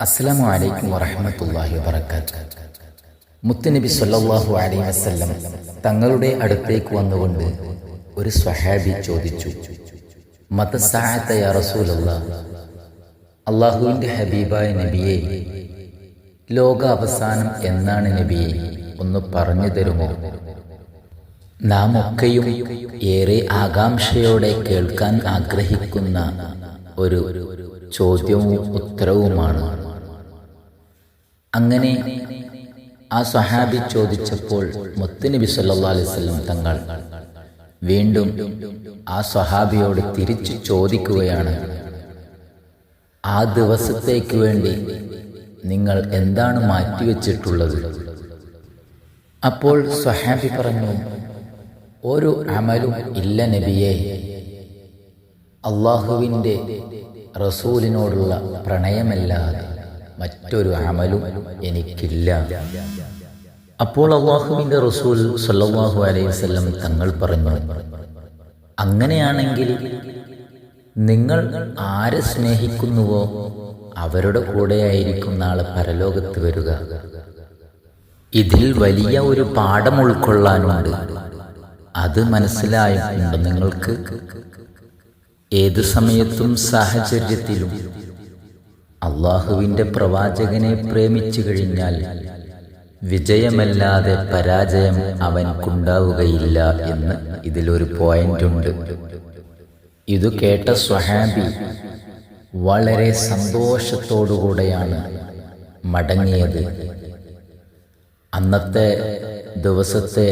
അസ്സലാമു അലൈക്കും വറഹമത്തല്ലാഹി വബറകാത്ത്. മുത്തുനബി സ്വല്ലല്ലാഹു അലൈഹി വസല്ലം തങ്ങളുടെ അടുത്തേക്ക് വന്നുകൊണ്ട് ഒരു സ്വഹാബി ചോദിച്ചു മതസാഅത്ത യാ റസൂലല്ലാഹ്? അള്ളാഹുവിന്റെ ഹബീബായ നബിയെ ലോക അവസാനം എന്നാണ് നബിയെ ഒന്ന് പറഞ്ഞു തരുമോ? നാം ഒക്കെയും ഏറെ ആകാംക്ഷയോടെ കേൾക്കാൻ ആഗ്രഹിക്കുന്ന ഒരു ചോദ്യവും ഉത്തരവുമാണ് അങ്ങനെ ആ സ്വഹാബി ചോദിച്ചപ്പോൾ മുത്തുനബി സല്ലാ അലൈഹി തങ്ങൾ വീണ്ടും ആ സ്വഹാബിയോട് തിരിച്ചു ചോദിക്കുകയാണ് ആ ദിവസത്തേക്ക് വേണ്ടി നിങ്ങൾ എന്താണ് മാറ്റിവെച്ചിട്ടുള്ളത്? അപ്പോൾ സ്വഹാബി പറഞ്ഞു ഒരു അമലും ഇല്ല നബിയെ അള്ളാഹുവിന്റെ റസൂലിനോടുള്ള പ്രണയമല്ലാതെ. മറ്റൊരു അമലും എനിക്കില്ല. അപ്പോൾ അള്ളാഹുവിന്റെ റസൂൽ സല്ലാഹു അലൈഹി വസല്ലം തങ്ങൾ പറഞ്ഞു അങ്ങനെയാണെങ്കിൽ നിങ്ങൾ ആരെ സ്നേഹിക്കുന്നുവോ അവരുടെ കൂടെയായിരിക്കും നാളെ പരലോകത്ത് വരിക. ഇതിൽ വലിയ ഒരു പാഠം ഉൾക്കൊള്ളാനുണ്ട്. അത് മനസ്സിലായിട്ടുണ്ട് നിങ്ങൾക്ക് ഏത് സമയത്തും സാഹചര്യത്തിലും അള്ളാഹുവിന്റെ പ്രവാചകനെ പ്രേമിച്ചു കഴിഞ്ഞാൽ വിജയമല്ലാതെ പരാജയം അവൻക്കുണ്ടാവുകയില്ല എന്ന് ഇതിലൊരു പോയിന്റ് ഉണ്ട് ഇത് കേട്ട സ്വഹാബി വളരെ സന്തോഷത്തോടുകൂടെയാണ് മടങ്ങിയത്. അന്നത്തെ ദിവസത്തെ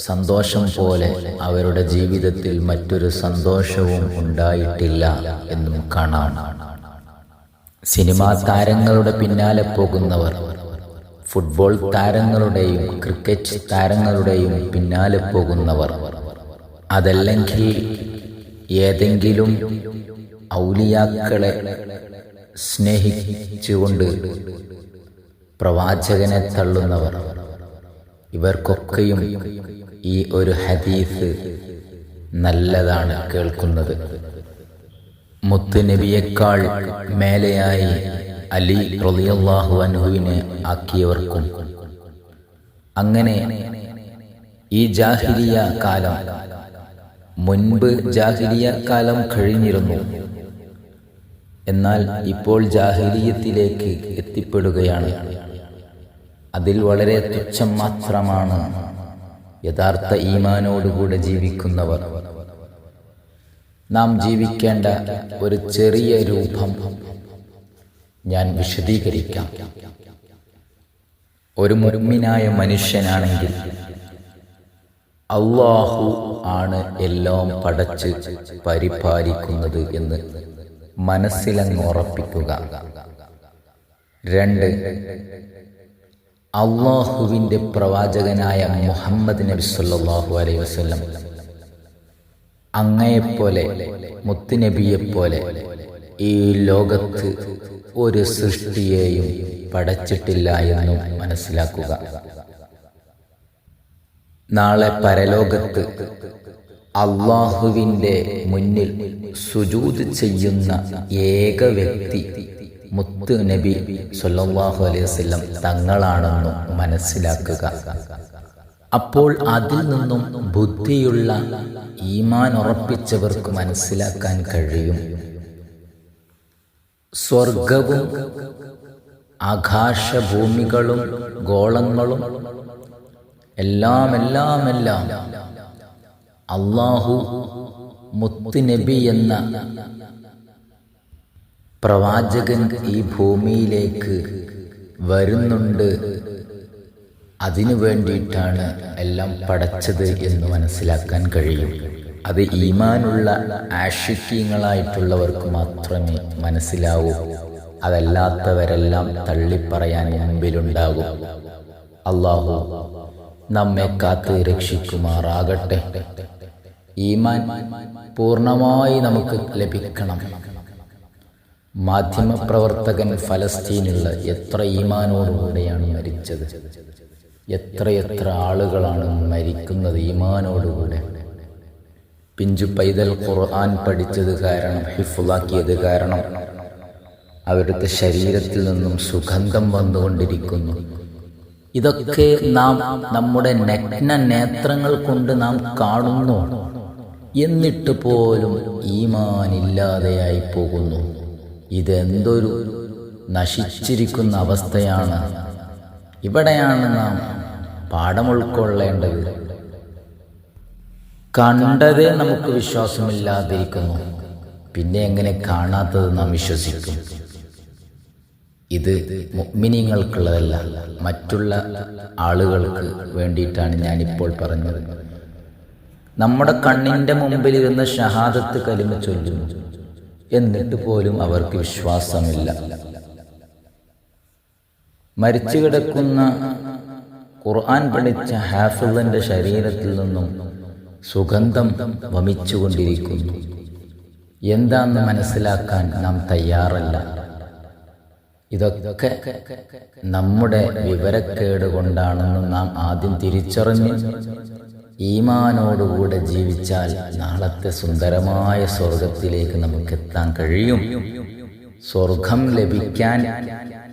സന്തോഷം പോലെ അവരുടെ ജീവിതത്തിൽ മറ്റൊരു സന്തോഷവും ഉണ്ടായിട്ടില്ല എന്നും കാണാം. സിനിമാ താരങ്ങളുടെ പിന്നാലെ പോകുന്നവർ. ഫുട്ബോൾ താരങ്ങളുടെയും ക്രിക്കറ്റ് താരങ്ങളുടെയും പിന്നാലെ പോകുന്നവർ. അതല്ലെങ്കിൽ ഏതെങ്കിലും ഔലിയാക്കളെ സ്നേഹിച്ചുകൊണ്ട് പ്രവാചകനെ തള്ളുന്നവർ. ഇവർക്കൊക്കെയും ഈ ഒരു ഹദീസ് നല്ലതാണ് കേൾക്കുന്നത്. മുത്തുനബിയേക്കാൾ മേലെയായി അലി റളിയല്ലാഹു അൻഹുവിനെ ആക്കിയവർക്കും. അങ്ങനെ ഈ ജാഹിരിയ കാലം മുൻപ് ജാഹിരിയ കാലം കഴിഞ്ഞിരുന്നു. എന്നാൽ ഇപ്പോൾ ജാഹിരിയത്തിലേക്ക് എത്തിപ്പെടുകയാണ്. അതിൽ വളരെ തുച്ഛം മാത്രമാണ് യഥാർത്ഥ ഈമാനോടുകൂടെ ജീവിക്കുന്നവർ. നാം ജീവിക്കേണ്ട ഒരു ചെറിയ രൂപം ഞാൻ വിശദീകരിക്കാം. ഒരു മുരുമിനായ മനുഷ്യനാണെങ്കിൽ അള്ളാഹു ആണ് എല്ലാം പടച്ച് പരിപാലിക്കുന്നത് എന്ന് മനസ്സിലങ്ങ് ഉറപ്പിക്കുക രണ്ട് അള്ളാഹുവിന്റെ പ്രവാചകനായ മുഹമ്മദ് നബി സല്ലല്ലാഹു അലൈഹി വസല്ലം അങ്ങയെപ്പോലെ മുത്തുനബിയെപ്പോലെ ഈ ലോകത്ത് ഒരു സൃഷ്ടിയെയും പടച്ചിട്ടില്ല എന്നും മനസ്സിലാക്കുക. നാളെ പരലോകത്ത് അള്ളാഹുവിന്റെ മുന്നിൽ സുജൂത് ചെയ്യുന്ന ഏക വ്യക്തി മുത്ത് നബി സൊല്ലാഹു അലൈഹി വസല്ലം തങ്ങളാണെന്നും മനസ്സിലാക്കുക. അപ്പോൾ അതിൽ നിന്നും ബുദ്ധിയുള്ള ഈമാൻ ഉറപ്പിച്ചവർക്ക് മനസ്സിലാക്കാൻ കഴിയും. സ്വർഗവും ആകാശഭൂമികളും ഗോളങ്ങളും എല്ലാം എല്ലാം എല്ലാം അള്ളാഹു മുത്തുനബി എന്ന പ്രവാചകൻ ഈ ഭൂമിയിലേക്ക് വരുന്നുണ്ട് അതിനു വേണ്ടിയിട്ടാണ് എല്ലാം പടച്ചത് എന്ന് മനസ്സിലാക്കാൻ കഴിയും. അത് ഈമാനുള്ള ആഷിക്യങ്ങളായിട്ടുള്ളവർക്ക് മാത്രമേ മനസ്സിലാവൂ. അതല്ലാത്തവരെല്ലാം തള്ളിപ്പറയാൻ മുമ്പിലുണ്ടാകും. അള്ളാഹു നമ്മെ കാത്ത് രക്ഷിക്കുമാറാകട്ടെ. ഈമാൻ പൂർണമായി നമുക്ക് ലഭിക്കണം. മാധ്യമപ്രവർത്തകൻ ഫലസ്തീനുള്ള എത്ര ഈമാനോടുകൂടെയാണ് മരിച്ചത്? എത്രയെത്ര ആളുകളാണ് മരിക്കുന്നത് ഈമാനോടുകൂടെ? പിഞ്ചു പൈതൽ ഖുർആൻ പഠിച്ചത് കാരണം ഹിഫുലാക്കിയത് കാരണം അവരുടെ ശരീരത്തിൽ നിന്നും സുഗന്ധം വന്നുകൊണ്ടിരിക്കുന്നു. ഇതൊക്കെ നാം നമ്മുടെ നഗ്ന നേത്രങ്ങൾ കൊണ്ട് നാം കാണുന്നു. എന്നിട്ട് പോലും ഈമാനില്ലാതെയായി പോകുന്നു. ഇതെന്തൊരു നശിച്ചിരിക്കുന്ന അവസ്ഥയാണ്. ഇവിടെയാണ് നാം പാഠം ഉൾക്കൊള്ളേണ്ടത്. കണ്ടതേ നമുക്ക് വിശ്വാസമില്ലാതിരിക്കുന്നു. പിന്നെ എങ്ങനെ കാണാത്തത് നാം വിശ്വസിക്കും? ഇത് മുഗ്മിനിങ്ങൾക്കുള്ളതല്ല മറ്റുള്ള ആളുകൾക്ക് വേണ്ടിയിട്ടാണ് ഞാനിപ്പോൾ പറഞ്ഞത്. നമ്മുടെ കണ്ണിന്റെ മുമ്പിൽ ഇരുന്ന ഷഹാദത്ത് കലിമ ചൊല്ലുന്നു. എന്നിട്ട് പോലും അവർക്ക് വിശ്വാസമില്ല. മരിച്ചു കിടക്കുന്ന ഖുർആൻ പഠിച്ച ഹാഫിളിന്റെ ശരീരത്തിൽ നിന്നും സുഗന്ധം വമിച്ചുകൊണ്ടിരിക്കുന്നു. എന്താന്ന് മനസ്സിലാക്കാൻ നാം തയ്യാറല്ല. ഇതൊക്കെ നമ്മുടെ വിവരക്കേട് കൊണ്ടാണെന്ന് നാം ആദ്യം തിരിച്ചറിഞ്ഞ്. ഈമാനോടുകൂടെ ജീവിച്ചാൽ നാളത്തെ സുന്ദരമായ സ്വർഗത്തിലേക്ക് നമുക്ക് എത്താൻ കഴിയും. സ്വർഗം ലഭിക്കാൻ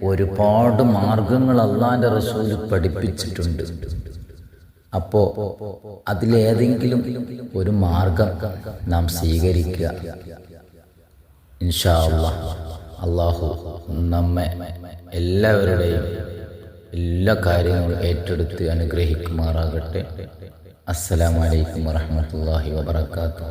ഒരുപാട് മാർഗങ്ങൾ അള്ളാന്റെ റസൂൽ പഠിപ്പിച്ചിട്ടുണ്ട്. അപ്പോ അതിലേതെങ്കിലും ഒരു മാർഗം നാം സ്വീകരിക്കുക. ഇൻഷാ അള്ളാഹ്. അള്ളാഹു നമ്മെ എല്ലാവരുടെയും എല്ലാ കാര്യങ്ങളും ഏറ്റെടുത്ത് അനുഗ്രഹിക്കുമാറാകട്ടെ. അസ്സലാമലൈക്കും വറഹമത്തല്ലാഹി വബർക്കാത്തു